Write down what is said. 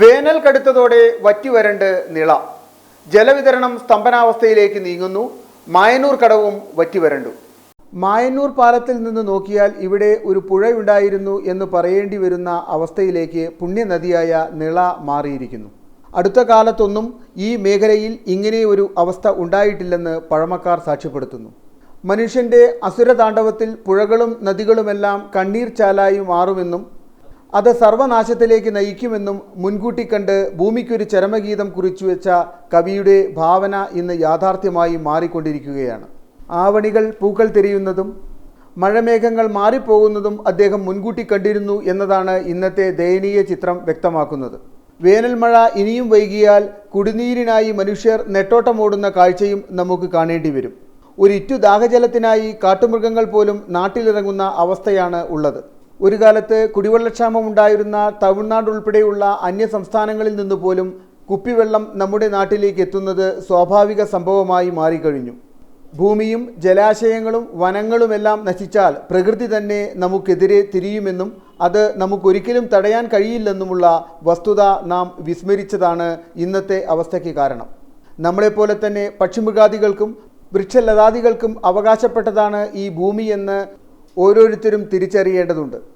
വേനൽ കടുത്തതോടെ വറ്റിവരണ്ട് നിള. ജലവിതരണം സ്തംഭനാവസ്ഥയിലേക്ക് നീങ്ങുന്നു. മായന്നൂർ കടവും വറ്റിവരണ്ടു മായന്നൂർ പാലത്തിൽ നിന്ന് നോക്കിയാൽ ഇവിടെ ഒരു പുഴയുണ്ടായിരുന്നു എന്ന് പറയേണ്ടി വരുന്ന അവസ്ഥയിലേക്ക് പുണ്യനദിയായ നിള മാറിയിരിക്കുന്നു. അടുത്ത കാലത്തൊന്നും ഈ മേഖലയിൽ ഇങ്ങനെ ഒരു അവസ്ഥ ഉണ്ടായിട്ടില്ലെന്ന് പഴമക്കാർ സാക്ഷ്യപ്പെടുത്തുന്നു. മനുഷ്യന്റെ അസുരതാണ്ഡവത്തിൽ പുഴകളും നദികളുമെല്ലാം കണ്ണീർ ചാലായി മാറുമെന്നും അത് സർവനാശത്തിലേക്ക് നയിക്കുമെന്നും മുൻകൂട്ടി കണ്ട് ഭൂമിക്കൊരു ചരമഗീതം കുറിച്ചു വെച്ച കവിയുടെ ഭാവന ഇന്ന് യാഥാർത്ഥ്യമായി മാറിക്കൊണ്ടിരിക്കുകയാണ്. ആവണികൾ പൂക്കൾ തിരിയുന്നതും മഴമേഘങ്ങൾ മാറിപ്പോകുന്നതും അദ്ദേഹം മുൻകൂട്ടി കണ്ടിരുന്നു എന്നതാണ് ഇന്നത്തെ ദയനീയ ചിത്രം വ്യക്തമാക്കുന്നത്. വേനൽമഴ ഇനിയും വൈകിയാൽ കുടിനീരിനായി മനുഷ്യർ നെട്ടോട്ടമോടുന്ന കാഴ്ചയും നമുക്ക് കാണേണ്ടി വരും. ഒരിറ്റു ദാഹജലത്തിനായി കാട്ടുമൃഗങ്ങൾ പോലും നാട്ടിലിറങ്ങുന്ന അവസ്ഥയാണ് ഉള്ളത്. ഒരു കാലത്ത് കുടിവെള്ളക്ഷാമം ഉണ്ടായിരുന്ന തമിഴ്നാട് ഉൾപ്പെടെയുള്ള അന്യ സംസ്ഥാനങ്ങളിൽ നിന്ന് പോലും കുപ്പിവെള്ളം നമ്മുടെ നാട്ടിലേക്ക് എത്തുന്നത് സ്വാഭാവിക സംഭവമായി മാറിക്കഴിഞ്ഞു. ഭൂമിയും ജലാശയങ്ങളും വനങ്ങളുമെല്ലാം നശിച്ചാൽ പ്രകൃതി തന്നെ നമുക്കെതിരെ തിരിയുമെന്നും അത് നമുക്കൊരിക്കലും തടയാൻ കഴിയില്ലെന്നുമുള്ള വസ്തുത നാം വിസ്മരിച്ചതാണ് ഇന്നത്തെ അവസ്ഥയ്ക്ക് കാരണം. നമ്മളെപ്പോലെ തന്നെ പക്ഷിമൃഗാദികൾക്കും വൃക്ഷലതാദികൾക്കും അവകാശപ്പെട്ടതാണ് ഈ ഭൂമിയെന്ന് ഓരോരുത്തരും തിരിച്ചറിയേണ്ടതുണ്ട്.